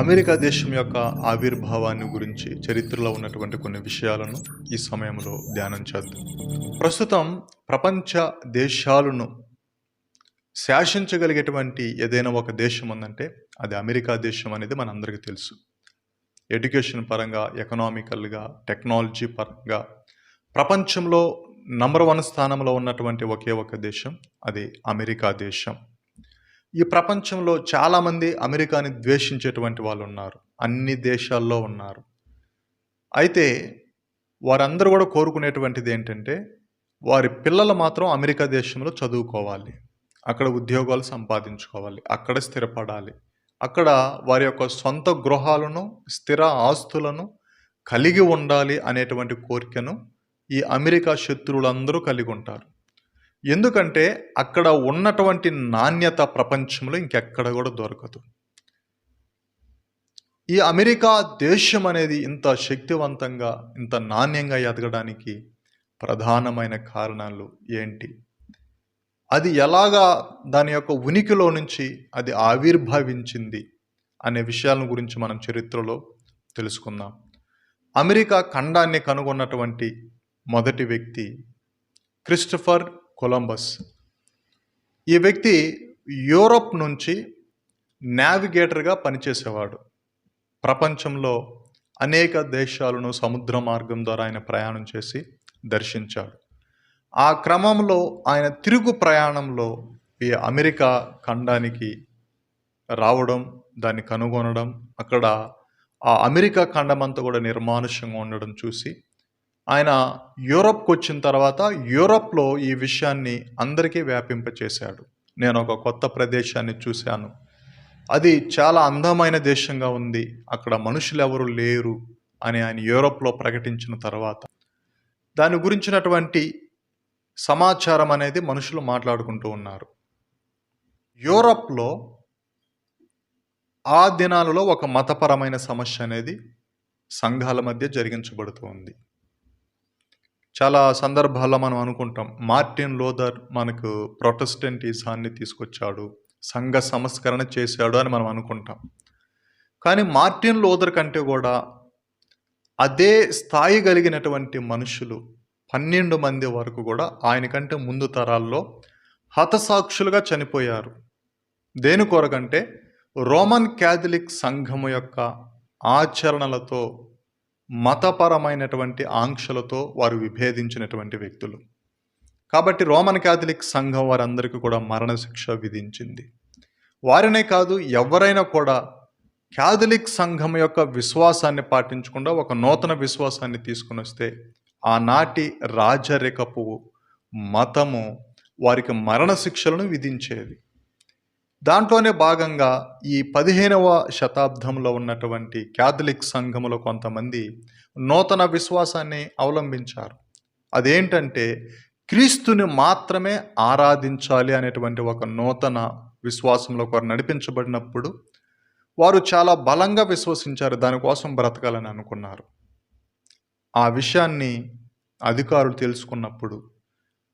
America దేశం యొక్క ఆవిర్భావాన్ని గురించి చరిత్రలో ఉన్నటువంటి కొన్ని విషయాలను ఈ సమయంలో ధ్యానం చేద్దాం. ప్రస్తుతం ప్రపంచ దేశాలను శాసించగలిగేటువంటి ఏదైనా ఒక దేశం ఉందంటే అది అమెరికా దేశం అనేది మనందరికీ తెలుసు. ఎడ్యుకేషన్ పరంగా ఎకనామికల్గా టెక్నాలజీ పరంగా ప్రపంచంలో నంబర్ వన్ స్థానంలో ఉన్నటువంటి ఒకే ఒక దేశం అది అమెరికా దేశం. ఈ ప్రపంచంలో చాలామంది అమెరికాని ద్వేషించేటువంటి వాళ్ళు ఉన్నారు. అన్ని దేశాల్లో ఉన్నారు. అయితే వారందరూ కూడా కోరుకునేటువంటిది ఏంటంటే వారి పిల్లలు మాత్రం అమెరికా దేశంలో చదువుకోవాలి. అక్కడ ఉద్యోగాలు సంపాదించుకోవాలి. అక్కడ స్థిరపడాలి. అక్కడ వారి యొక్క సొంత గృహాలను స్థిర ఆస్తులను కలిగి ఉండాలి అనేటువంటి కోరికను ఈ అమెరికా శత్రువులందరూ కలిగి ఉంటారు. ఎందుకంటే అక్కడ ఉన్నటువంటి నాణ్యత ప్రపంచంలో ఇంకెక్కడ కూడా దొరకదు. ఈ అమెరికా దేశం అనేది ఇంత శక్తివంతంగా ఇంత నాణ్యంగా ఎదగడానికి ప్రధానమైన కారణాలు ఏంటి? అది ఎలాగా దాని యొక్క ఉనికిలో నుంచి అది ఆవిర్భవించింది అనే విషయాల గురించి మనం చరిత్రలో తెలుసుకుందాం. అమెరికా ఖండాన్ని కనుగొన్నటువంటి మొదటి వ్యక్తి క్రిస్టఫర్ కొలంబస్. ఈ వ్యక్తి యూరోప్ నుంచి నావిగేటర్గా పనిచేసేవాడు. ప్రపంచంలో అనేక దేశాలను సముద్ర మార్గం ద్వారా ఆయన ప్రయాణం చేసి దర్శించాడు. ఆ క్రమంలో ఆయన తిరుగు ప్రయాణంలో ఈ అమెరికా ఖండానికి రావడం దాన్ని కనుగొనడం అక్కడ ఆ అమెరికా ఖండమంతా కూడా నిర్మానుష్యంగా ఉండడం చూసి ఆయన యూరప్కి వచ్చిన తర్వాత యూరోప్లో ఈ విషయాన్ని అందరికీ వ్యాపింపచేశాడు. నేను ఒక కొత్త ప్రదేశాన్ని చూశాను. అది చాలా అందమైన దేశంగా ఉంది. అక్కడ మనుషులు ఎవరు లేరు అని ఆయన యూరోప్లో ప్రకటించిన తర్వాత. దాని గురించినటువంటి సమాచారం అనేది మనుషులు మాట్లాడుకుంటూ ఉన్నారు. యూరప్లో ఆ దినాలలో ఒక మతపరమైన సమస్య అనేది సంఘాల మధ్య జరిగించబడుతూ ఉంది. చాలా సందర్భాల్లో మనం అనుకుంటాం మార్టిన్ లోదర్ మనకు ప్రొటెస్టెంటిజాన్ని తీసుకొచ్చాడు సంఘ సంస్కరణ చేశాడు అని మనం అనుకుంటాం. కానీ మార్టిన్ లోదర్ కంటే కూడా అదే స్థాయి కలిగినటువంటి మనుషులు పన్నెండు మంది వరకు కూడా ఆయన కంటే ముందు తరాల్లో హతసాక్షులుగా చనిపోయారు. దేని కొరకంటే రోమన్ క్యాథలిక్ సంఘము యొక్క ఆచరణలతో మతపరమైనటువంటి ఆంక్షలతో వారు విభేదించినటువంటి వ్యక్తులు. కాబట్టి రోమన్ క్యాథలిక్ సంఘం వారందరికీ కూడా మరణశిక్ష విధించింది. వారినే కాదు ఎవరైనా కూడా క్యాథలిక్ సంఘం యొక్క విశ్వాసాన్ని పాటించకుండా ఒక నూతన విశ్వాసాన్ని తీసుకుని వస్తే ఆనాటి రాజరికపు మతము వారికి మరణశిక్షలను విధించేది. దాంట్లోనే భాగంగా ఈ పదిహేనవ శతాబ్దంలో ఉన్నటువంటి క్యాథలిక్ సంఘములో కొంతమంది నూతన విశ్వాసాన్ని అవలంబించారు. అదేంటంటే క్రీస్తుని మాత్రమే ఆరాధించాలి అనేటువంటి ఒక నూతన విశ్వాసంలో వారు నడిపించబడినప్పుడు వారు చాలా బలంగా విశ్వసించారు. దానికోసం బ్రతకాలని అనుకున్నారు. ఆ విషయాన్ని అధికారులు తెలుసుకున్నప్పుడు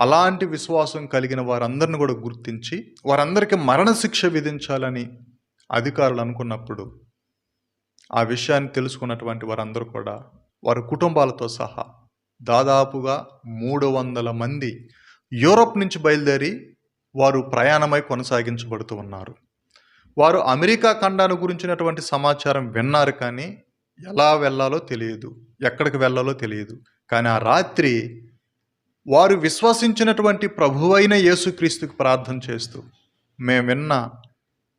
అలాంటి విశ్వాసం కలిగిన వారందరిని కూడా గుర్తించి వారందరికీ మరణశిక్ష విధించాలని అధికారులు అనుకున్నప్పుడు ఆ విషయాన్ని తెలుసుకున్నటువంటి వారందరూ కూడా వారి కుటుంబాలతో సహా దాదాపుగా మూడు వందల మంది యూరోప్ నుంచి బయలుదేరి వారు ప్రయాణమై కొనసాగించబడుతూ ఉన్నారు. వారు అమెరికా ఖండాన్ని గురించినటువంటి సమాచారం విన్నారు కానీ ఎలా వెళ్ళాలో తెలియదు ఎక్కడికి వెళ్ళాలో తెలియదు. కానీ ఆ రాత్రి వారు విశ్వసించినటువంటి ప్రభువైన యేసుక్రీస్తుకు ప్రార్థన చేస్తూ మేము విన్న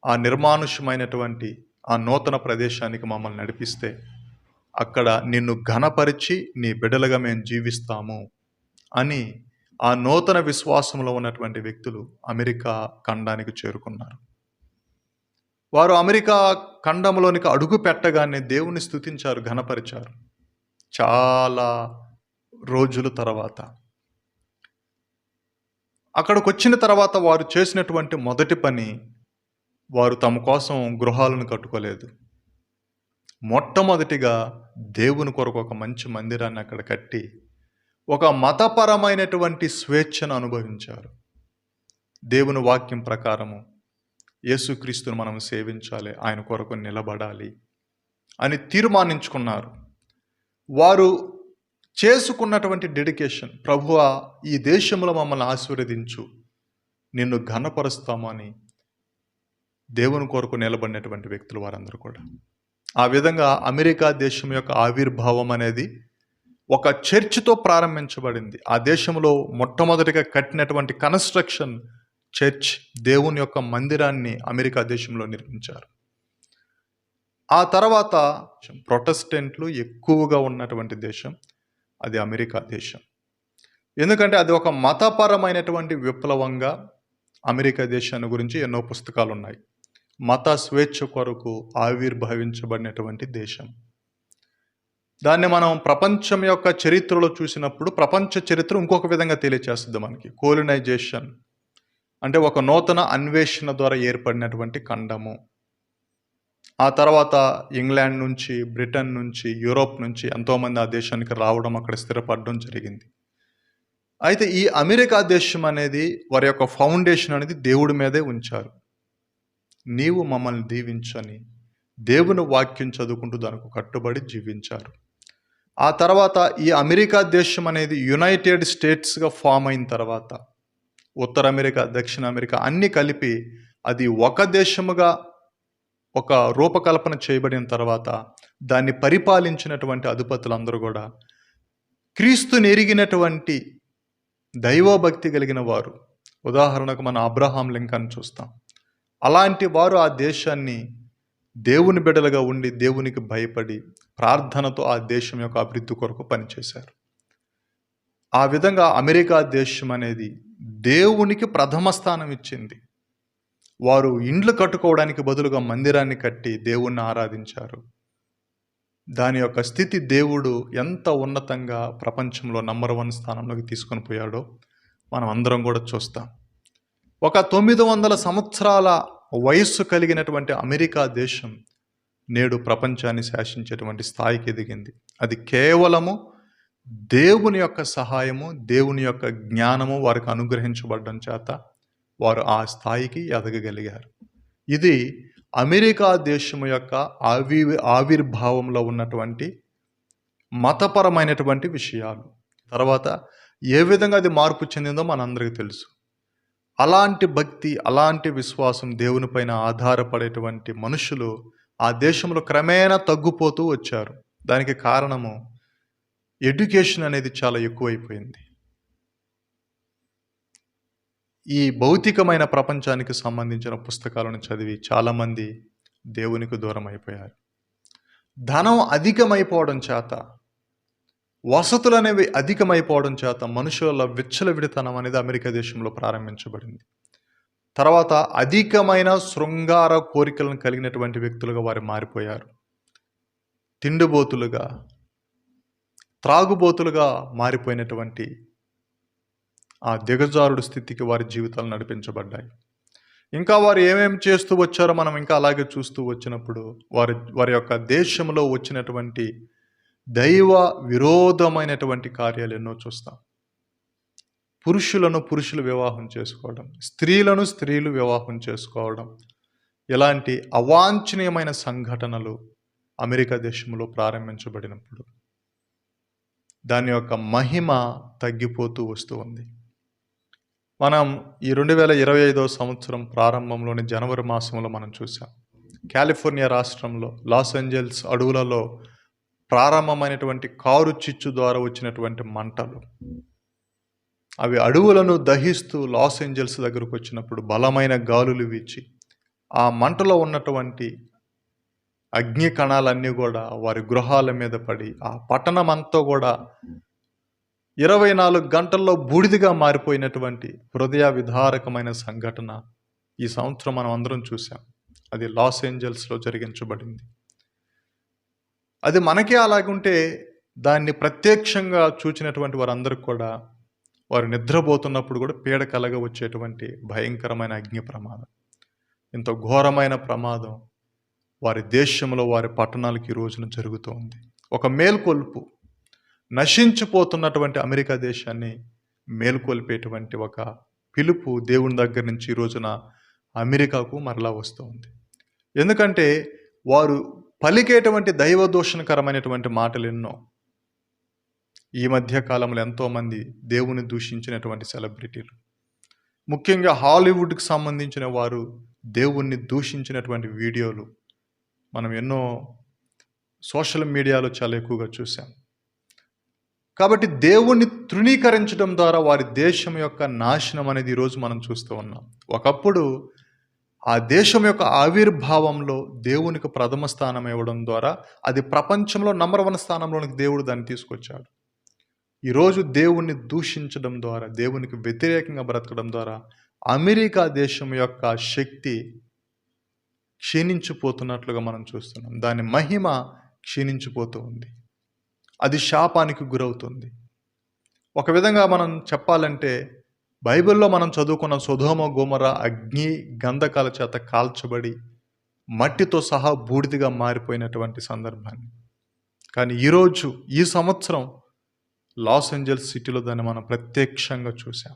ఆ నిర్మానుష్యమైనటువంటి ఆ నూతన ప్రదేశానికి మమ్మల్ని నడిపిస్తే అక్కడ నిన్ను ఘనపరిచి నీ బిడ్డలుగా మేము జీవిస్తాము అని ఆ నూతన విశ్వాసంలో ఉన్నటువంటి వ్యక్తులు అమెరికా ఖండానికి చేరుకున్నారు. వారు అమెరికా ఖండంలోనికి అడుగు పెట్టగానే దేవుని స్థుతించారు ఘనపరిచారు. చాలా రోజుల తర్వాత అక్కడికి వచ్చిన తర్వాత వారు చేసినటువంటి మొదటి పని వారు తమ కోసం గృహాలను కట్టుకోలేదు. మొట్టమొదటిగా దేవుని కొరకు ఒక మంచి మందిరాన్ని అక్కడ కట్టి ఒక మతపరమైనటువంటి స్వేచ్ఛను అనుభవించారు. దేవుని వాక్యం ప్రకారము యేసుక్రీస్తును మనం సేవించాలి ఆయన కొరకు నిలబడాలి అని తీర్మానించుకున్నారు. వారు చేసుకున్నటువంటి డెడికేషన్ ప్రభువా ఈ దేశంలో మమ్మల్ని ఆశీర్వదించు. నిన్ను ఘనపరుస్తామని దేవుని కొరకు నిలబడినటువంటి వ్యక్తులు వారందరూ కూడా. ఆ విధంగా అమెరికా దేశం యొక్క ఆవిర్భావం అనేది ఒక చర్చితో ప్రారంభించబడింది. ఆ దేశంలో మొట్టమొదటిగా కట్టినటువంటి కన్స్ట్రక్షన్ చర్చ్ దేవుని యొక్క మందిరాన్ని అమెరికా దేశంలో నిర్మించారు. ఆ తర్వాత ప్రొటెస్టెంట్లు ఎక్కువగా ఉన్నటువంటి దేశం. అది అమెరికా దేశం. ఎందుకంటే అది ఒక మతపరమైనటువంటి విప్లవంగా అమెరికా దేశాన్ని గురించి ఎన్నో పుస్తకాలు ఉన్నాయి మత స్వేచ్ఛ కొరకు ఆవిర్భవించబడినటువంటి దేశం. దాన్ని మనం ప్రపంచం యొక్క చరిత్రలో చూసినప్పుడు ప్రపంచ చరిత్ర ఇంకొక విధంగా తెలియచేస్తుంది మనకి. కోలినైజేషన్ అంటే ఒక నూతన అన్వేషణ ద్వారా ఏర్పడినటువంటి ఖండము. ఆ తర్వాత ఇంగ్లాండ్ నుంచి బ్రిటన్ నుంచి యూరోప్ నుంచి ఎంతోమంది ఆ దేశానికి రావడం అక్కడ స్థిరపడడం జరిగింది. అయితే ఈ అమెరికా దేశం అనేది వారి యొక్క ఫౌండేషన్ అనేది దేవుడి మీదే ఉంచారు. నీవు మమ్మల్ని దీవించని దేవుని వాక్యం చదువుకుంటూ దానికి కట్టుబడి జీవించారు. ఆ తర్వాత ఈ అమెరికా దేశం అనేది యునైటెడ్ స్టేట్స్గా ఫామ్ అయిన తర్వాత ఉత్తర అమెరికా దక్షిణ అమెరికా అన్నీ కలిపి అది ఒక దేశముగా ఒక రూపకల్పన చేయబడిన తర్వాత దాన్ని పరిపాలించినటువంటి అధిపతులందరూ కూడా క్రీస్తుని ఎరిగినటువంటి దైవభక్తి కలిగిన వారు. ఉదాహరణకు మన అబ్రహాం లింకన్ చూస్తాం. అలాంటి వారు ఆ దేశాన్ని దేవుని బిడలుగా ఉండి దేవునికి భయపడి ప్రార్థనతో ఆ దేశం యొక్క అభివృద్ధి కొరకు పనిచేశారు. ఆ విధంగా అమెరికా దేశం అనేది దేవునికి ప్రథమ స్థానం ఇచ్చింది. వారు ఇండ్లు కట్టుకోవడానికి బదులుగా మందిరాన్ని కట్టి దేవుణ్ణి ఆరాధించారు. దాని యొక్క స్థితి దేవుడు ఎంత ఉన్నతంగా ప్రపంచంలో నంబర్ వన్ స్థానంలోకి తీసుకొని పోయాడో మనం అందరం కూడా చూస్తాం. ఒక తొమ్మిది వందల సంవత్సరాల వయస్సు కలిగినటువంటి అమెరికా దేశం నేడు ప్రపంచాన్ని శాసించేటువంటి స్థాయికి ఎదిగింది. అది కేవలము దేవుని యొక్క సహాయము దేవుని యొక్క జ్ఞానము వారికి అనుగ్రహించబడడం చేత వారు ఆ స్థాయికి ఎదగగలిగారు. ఇది అమెరికా దేశం యొక్క ఆవి ఆవిర్భావంలో ఉన్నటువంటి మతపరమైనటువంటి విషయాలు. తర్వాత ఏ విధంగా అది మార్పు చెందిందో మనందరికీ తెలుసు. అలాంటి భక్తి అలాంటి విశ్వాసం దేవునిపైన ఆధారపడేటువంటి మనుషులు ఆ దేశంలో క్రమేణా తగ్గిపోతూ వచ్చారు. దానికి కారణము ఎడ్యుకేషన్ అనేది చాలా ఎక్కువైపోయింది. ఈ భౌతికమైన ప్రపంచానికి సంబంధించిన పుస్తకాలను చదివి చాలామంది దేవునికి దూరం అయిపోయారు. ధనం అధికమైపోవడం చేత వసతులు అనేవి అధికమైపోవడం చేత మనుషుల విచ్చలవిడితనం అనేది అమెరికా దేశంలో ప్రారంభించబడింది. తర్వాత అధికమైన శృంగార కోరికలను కలిగినటువంటి వ్యక్తులుగా వారు మారిపోయారు. తిండిబోతులుగా త్రాగుబోతులుగా మారిపోయినటువంటి ఆ దిగజారుడు స్థితికి వారి జీవితాలు నడిపించబడ్డాయి. ఇంకా వారు ఏమేమి చేస్తూ వచ్చారో మనం ఇంకా అలాగే చూస్తూ వచ్చినప్పుడు వారి వారి యొక్క దేశంలో వచ్చినటువంటి దైవ విరోధమైనటువంటి కార్యాలు ఎన్నో చూస్తాం. పురుషులను పురుషులు వివాహం చేసుకోవడం స్త్రీలను స్త్రీలు వివాహం చేసుకోవడం ఇలాంటి అవాంఛనీయమైన సంఘటనలు అమెరికా దేశంలో ప్రారంభించబడినప్పుడు దాని యొక్క మహిమ తగ్గిపోతూ వస్తూ ఉంది. మనం ఈ రెండు వేల ఇరవై ఐదవ సంవత్సరం ప్రారంభంలోని జనవరి మాసంలో మనం చూసాం కాలిఫోర్నియా రాష్ట్రంలో లాస్ ఏంజల్స్ అడవులలో ప్రారంభమైనటువంటి కారు చిచ్చు ద్వారా వచ్చినటువంటి మంటలు. అవి అడవులను దహిస్తూ లాస్ ఏంజల్స్ దగ్గరకు వచ్చినప్పుడు బలమైన గాలులు వీచి ఆ మంటలో ఉన్నటువంటి అగ్ని కణాలన్నీ కూడా వారి గృహాల మీద పడి ఆ పట్టణం అంతా కూడా ఇరవై నాలుగు గంటల్లో బూడిదిగా మారిపోయినటువంటి హృదయ విధారకమైన సంఘటన ఈ సంవత్సరం మనం అందరం చూసాం అది లాస్ ఏంజల్స్లో జరిగించబడింది. అది మనకే అలాగుంటే దాన్ని ప్రత్యక్షంగా చూచినటువంటి వారందరూ కూడా వారు నిద్రపోతున్నప్పుడు కూడా పీడ కలగ వచ్చేటువంటి భయంకరమైన అగ్ని ప్రమాదం. ఇంత ఘోరమైన ప్రమాదం వారి దేశంలో వారి పట్టణాలకి ఈ రోజున జరుగుతోంది. ఒక మేల్కొల్పు నశించిపోతున్నటువంటి అమెరికా దేశాన్ని మేలుకొల్పేటువంటి ఒక పిలుపు దేవుని దగ్గర నుంచి ఈ రోజున అమెరికాకు మరలా వస్తూ ఉంది. ఎందుకంటే వారు పలికేటువంటి దైవ దూషణకరమైనటువంటి మాటలు ఎన్నో ఈ మధ్య కాలంలో ఎంతోమంది దేవుని దూషించినటువంటి సెలబ్రిటీలు ముఖ్యంగా హాలీవుడ్కి సంబంధించిన వారు దేవుణ్ణి దూషించినటువంటి వీడియోలు మనం ఎన్నో సోషల్ మీడియాలో చాలా ఎక్కువగా చూసాం. కాబట్టి దేవుణ్ణి తృణీకరించడం ద్వారా వారి దేశం యొక్క నాశనం అనేది ఈరోజు మనం చూస్తూ ఉన్నాం. ఒకప్పుడు ఆ దేశం యొక్క ఆవిర్భావంలో దేవునికి ప్రథమ స్థానం ఇవ్వడం ద్వారా అది ప్రపంచంలో నంబర్ వన్ స్థానంలోనికి దేవుడు దాన్ని తీసుకొచ్చాడు. ఈరోజు దేవుణ్ణి దూషించడం ద్వారా దేవునికి వ్యతిరేకంగా బ్రతకడం ద్వారా అమెరికా దేశం యొక్క శక్తి క్షీణించిపోతున్నట్లుగా మనం చూస్తున్నాం. దాని మహిమ క్షీణించిపోతూ ఉంది. అది శాపానికి గురవుతుంది. ఒక విధంగా మనం చెప్పాలంటే బైబిల్లో మనం చదువుకున్న సుధోమ గోమర అగ్ని గంధకాల చేత కాల్చబడి మట్టితో సహా బూడిదిగా మారిపోయినటువంటి సందర్భాన్ని. కానీ ఈరోజు ఈ సంవత్సరం లాస్ ఏంజల్స్ సిటీలో దాన్ని మనం ప్రత్యక్షంగా చూసాం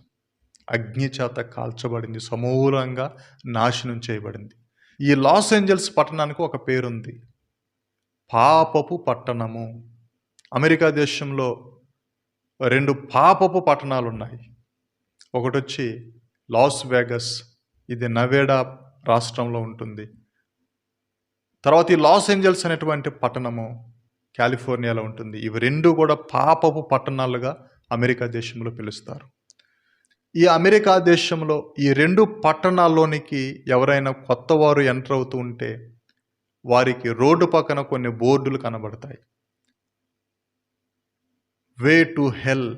అగ్ని చేత కాల్చబడింది సమూలంగా నాశనం చేయబడింది. ఈ లాస్ ఏంజల్స్ పట్టణానికి ఒక పేరుంది. పాపపు పట్టణము. అమెరికా దేశంలో రెండు పాపపు పట్టణాలు ఉన్నాయి ఒకటి వచ్చి లాస్ వేగస్ ఇది నవేడా రాష్ట్రంలో ఉంటుంది. తర్వాత ఈ లాస్ ఏంజల్స్ అనేటువంటి పట్టణము కాలిఫోర్నియాలో ఉంటుంది. ఇవి రెండు కూడా పాపపు పట్టణాలుగా అమెరికా దేశంలో పిలుస్తారు. ఈ అమెరికా దేశంలో ఈ రెండు పట్టణాల్లోనికి ఎవరైనా కొత్త వారు ఎంటర్ అవుతూ ఉంటే వారికి రోడ్డు పక్కన కొన్ని బోర్డులు కనబడతాయి. Way to hell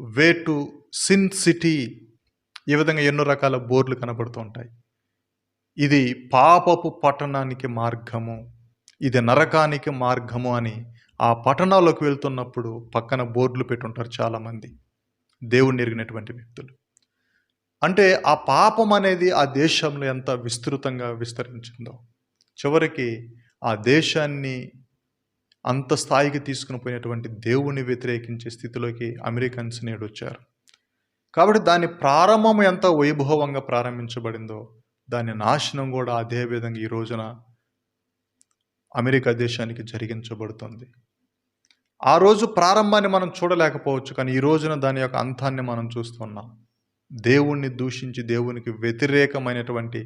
way to sin city ఈ విధంగా ఎన్నో రకాల బోర్డులు కనబడుతూ ఉంటాయి. ఇది పాపపు పట్టణానికి మార్గము ఇది నరకానికి మార్గము అని ఆ పట్టణాల్లోకి వెళ్తున్నప్పుడు పక్కన బోర్డులు పెట్టుంటారు చాలామంది దేవుణ్ణి ఎరిగినటువంటి వ్యక్తులు. అంటే ఆ పాపం అనేది ఆ దేశంలో ఎంత విస్తృతంగా విస్తరించిందో చివరికి ఆ దేశాన్ని అంత స్థాయికి తీసుకుని పోయినటువంటి దేవుణ్ణి వ్యతిరేకించే స్థితిలోకి అమెరికన్స్ నేడు వచ్చారు. కాబట్టి దాని ప్రారంభం ఎంత వైభవంగా ప్రారంభించబడిందో దాని నాశనం కూడా అదే విధంగా ఈ రోజున అమెరికా దేశానికి జరిగించబడుతుంది. ఆ రోజు ప్రారంభాన్ని మనం చూడలేకపోవచ్చు కానీ ఈ రోజున దాని యొక్క అంతాన్ని మనం చూస్తున్నాం దేవుణ్ణి దూషించి దేవునికి వ్యతిరేకమైనటువంటి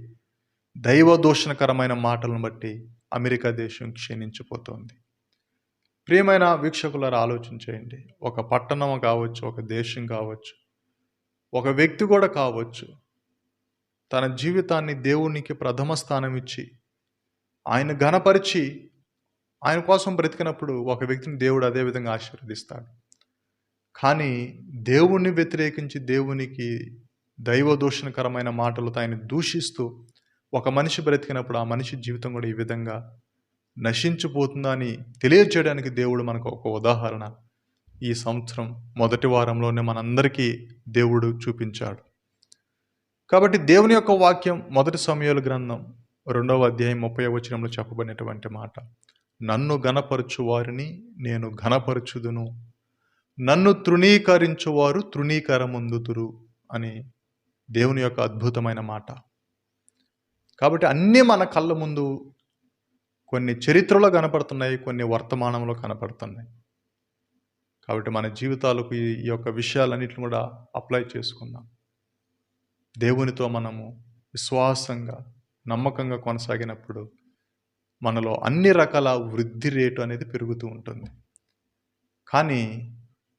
దైవ దూషణకరమైన మాటలను బట్టి అమెరికా దేశం క్షీణించిపోతుంది. ప్రియమైన వీక్షకులారు ఆలోచించేయండి. ఒక పట్టణం కావచ్చు ఒక దేశం కావచ్చు ఒక వ్యక్తి కూడా కావచ్చు. తన జీవితాన్ని దేవునికి ప్రథమ స్థానం ఇచ్చి ఆయన ఘనపరిచి ఆయన కోసం బ్రతికినప్పుడు ఒక వ్యక్తిని దేవుడు అదేవిధంగా ఆశీర్వదిస్తాడు. కానీ దేవుణ్ణి వ్యతిరేకించి దేవునికి దైవ దూషణకరమైన మాటలతో ఆయన దూషిస్తూ ఒక మనిషి బ్రతికినప్పుడు ఆ మనిషి జీవితం కూడా ఈ విధంగా నశించిపోతుందని తెలియజేయడానికి తెలియచేయడానికి దేవుడు మనకు ఒక ఉదాహరణ. ఈ సంవత్సరం మొదటి వారంలోనే మనందరికీ దేవుడు చూపించాడు. కాబట్టి దేవుని యొక్క వాక్యం మొదటి సమయాల గ్రంథం రెండవ అధ్యాయం ముప్పై వచనంలో చెప్పబడినటువంటి మాట. నన్ను గణపరచు వారిని నేను ఘనపరచుదును. నన్ను తృణీకరించువారు తృణీకరముందుతురు అని దేవుని యొక్క అద్భుతమైన మాట. కాబట్టి అన్నీ మన కళ్ళ ముందు కొన్ని చరిత్రలో కనపడుతున్నాయి కొన్ని వర్తమానంలో కనపడుతున్నాయి. కాబట్టి మన జీవితాలకు ఈ యొక్క విషయాలన్నింటిని కూడా అప్లై చేసుకుందాం. దేవునితో మనము విశ్వాసంగా నమ్మకంగా కొనసాగినప్పుడు మనలో అన్ని రకాల వృద్ధి రేటు అనేది పెరుగుతూ ఉంటుంది. కానీ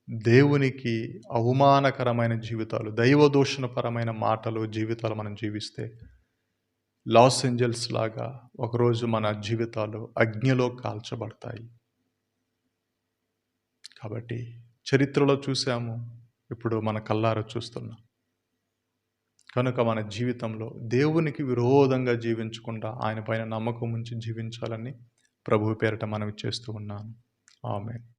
దేవునికి అవమానకరమైన జీవితాలు దైవదూషణపరమైన మాటలు జీవితాలు మనం జీవిస్తే లాస్ ఏంజల్స్ లాగా ఒకరోజు మన జీవితాలు అగ్నిలో కాల్చబడతాయి. కాబట్టి చరిత్రలో చూసాము ఇప్పుడు మన కల్లారా చూస్తున్నాం. కనుక మన జీవితంలో దేవునికి విరోధంగా జీవించకుండా ఆయన పైన నమ్మకం ఉంచి జీవించాలని ప్రభు పేరట మనవి చేస్తూ ఉన్నాను. ఆమె